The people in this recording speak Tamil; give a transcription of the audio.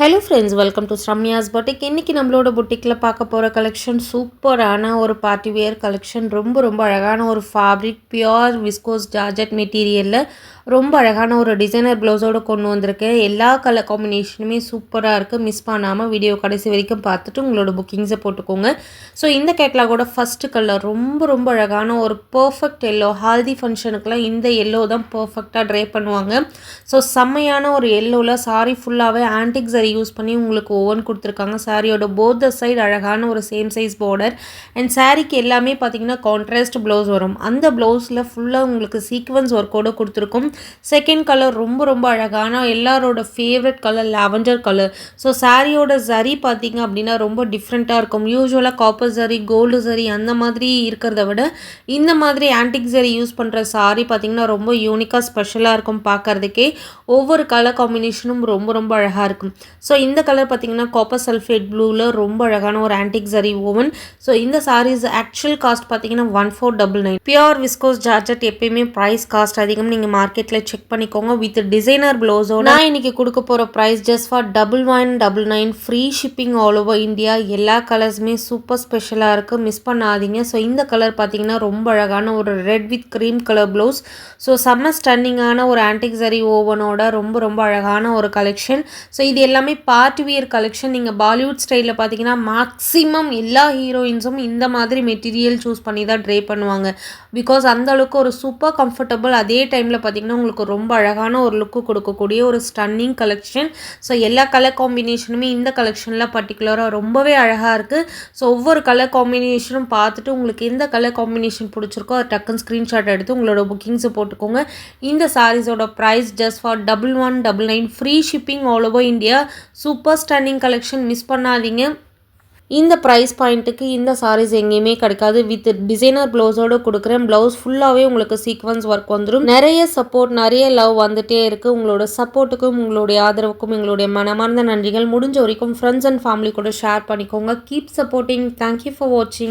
Hello friends welcome to Sramya's boutique இன்றைக்கி நம்மளோட பொட்டிக்கில் பார்க்க போகிற கலெக்ஷன் சூப்பரான ஒரு பார்ட்டி வியர் கலெக்ஷன் ரொம்ப ரொம்ப அழகான ஒரு ஃபேப்ரிக் பியோர் விஸ்கோஸ் ஜார்ஜெட் மெட்டீரியலில் ரொம்ப அழகான ஒரு டிசைனர் ப்ளவுஸோடு கொண்டு வந்திருக்கேன். எல்லா கலர் காம்பினேஷனுமே சூப்பராக இருக்குது மிஸ் பண்ணாமல் வீடியோ கடைசி வரைக்கும் பார்த்துட்டு உங்களோட புக்கிங்ஸை போட்டுக்கோங்க. ஸோ இந்த கேட்லாகோட ஃபஸ்ட்டு கலர் ரொம்ப ரொம்ப அழகான ஒரு பர்ஃபெக்ட் எல்லோ ஹால்தி ஃபங்க்ஷனுக்குலாம் இந்த எல்லோ தான் பர்ஃபெக்டாக ட்ரே பண்ணுவாங்க. ஸோ செம்மையான ஒரு எல்லோவில் சாரி ஃபுல்லாகவே ஆன்டிக் சரி யூஸ் பண்ணி உங்களுக்கு ஓவன் கொடுத்துருக்காங்க. சாரியோட போத் சைடு அழகான ஒரு சேம் சைஸ் பார்டர் அண்ட் சாரிக்கு எல்லாமே பார்த்தீங்கன்னா கான்ட்ராஸ்ட் ப்ளவுஸ் வரும். அந்த ப்ளவுஸில் ஃபுல்லாக உங்களுக்கு சீக்வன்ஸ் ஒர்க்கோடு கொடுத்துருக்கும். செகண்ட் கலர் ரொம்ப ரொம்ப அழகான எல்லாரோட favourite colour lavender colour so சாரியோட சரி பார்த்தீங்க அப்படின்னா ரொம்ப டிஃப்ரெண்ட்டாக இருக்கும். யூஸ்வலாக காப்பர் சரி கோல்டு சரி அந்த மாதிரி இருக்கிறத விட இந்த மாதிரி ஆன்டிக் சரி யூஸ் பண்ணுற சாரி பார்த்திங்கன்னா ரொம்ப யூனிக்காக ஸ்பெஷலாக இருக்கும் பார்க்குறதுக்கே ஒவ்வொரு கலர் காம்பினேஷனும் ரொம்ப ரொம்ப அழகாக இருக்கும். ஸோ இந்த கலர் பார்த்திங்கன்னா காப்பர் சல்ஃபேட் ப்ளூவில் ரொம்ப அழகான ஒரு ஆன்டிக் சரி ஓவன் ஸோ இந்த சாரீஸ் ஆக்சுவல் காஸ்ட் பார்த்தீங்கன்னா one four double nine pure viscose georgette எப்பயுமே ப்ரைஸ் காஸ்ட் அதிகம். நீங்கள் மார்க்கெட்டில் செக் பண்ணிக்கோங்க. வித் டிசைனர் ப்ளவுஸோட நான் இன்னைக்கு கொடுக்க போகிற price just for double one double nine free shipping all over India எல்லா கலர்ஸுமே சூப்பர் ஸ்பெஷலாக இருக்குது மிஸ் பண்ணாதீங்க. ஸோ இந்த கலர் பார்த்தீங்கன்னா ரொம்ப அழகான ஒரு red with cream colour blouse so செம்ம ஸ்டன்னிங்கான ஒரு ஆன்டிக் சரி ஓவனோட ரொம்ப ரொம்ப அழகான ஒரு கலெக்ஷன் ஸோ இது எல்லாமே பார்ட்டி வியர் கலெக்ஷன் நீங்கள் பாலிவுட் ஸ்டைலில் பார்த்தீங்கன்னா மேக்ஸிமம் எல்லா ஹீரோயின்ஸும் இந்த மாதிரி மெட்டீரியல் சூஸ் பண்ணி தான் ட்ரே பண்ணுவாங்க. பிகாஸ் அந்த அளவுக்கு ஒரு சூப்பர் கம்ஃபர்டபுள் அதே டைமில் பார்த்தீங்கன்னா உங்களுக்கு ரொம்ப அழகான ஒரு லுக்கு கொடுக்கக்கூடிய ஒரு ஸ்டன்னிங் கலெக்ஷன் ஸோ எல்லா கலர் காம்பினேஷனுமே இந்த கலெக்ஷனில் பர்டிகுலராக ரொம்பவே அழகாக இருக்குது ஸோ ஒவ்வொரு கலர் காம்பினேஷனும் பார்த்துட்டு உங்களுக்கு எந்த கலர் காம்பினேஷன் பிடிச்சிருக்கோ அதை டக்குன்னு ஸ்க்ரீன்ஷாட் எடுத்து உங்களோட புக்கிங்ஸை போட்டுக்கோங்க. இந்த சாரீஸோட price just for double one double nine free shipping all over India super stunning collection miss பண்ணாதீங்க. இந்த ப்ரைஸ் பாயிண்ட்டுக்கு இந்த சாரீஸ் எங்கேயுமே கிடைக்காது. வித் டிசைனர் ப்ளவுஸோடு கொடுக்குறேன். ப்ளவுஸ் ஃபுல்லாகவே உங்களுக்கு சீக்வன்ஸ் ஒர்க் வந்துடும் நிறைய சப்போர்ட் நிறைய லவ் வந்துட்டே இருக்குது உங்களோட சப்போர்ட்டுக்கும் உங்களுடைய ஆதரவுக்கும் எங்களுடைய மனமார்ந்த நன்றிகள். முடிஞ்ச வரைக்கும் ஃப்ரெண்ட்ஸ் அண்ட் ஃபேமிலி கூட ஷேர் பண்ணிக்கோங்க. Keep supporting thank you for வாட்சிங்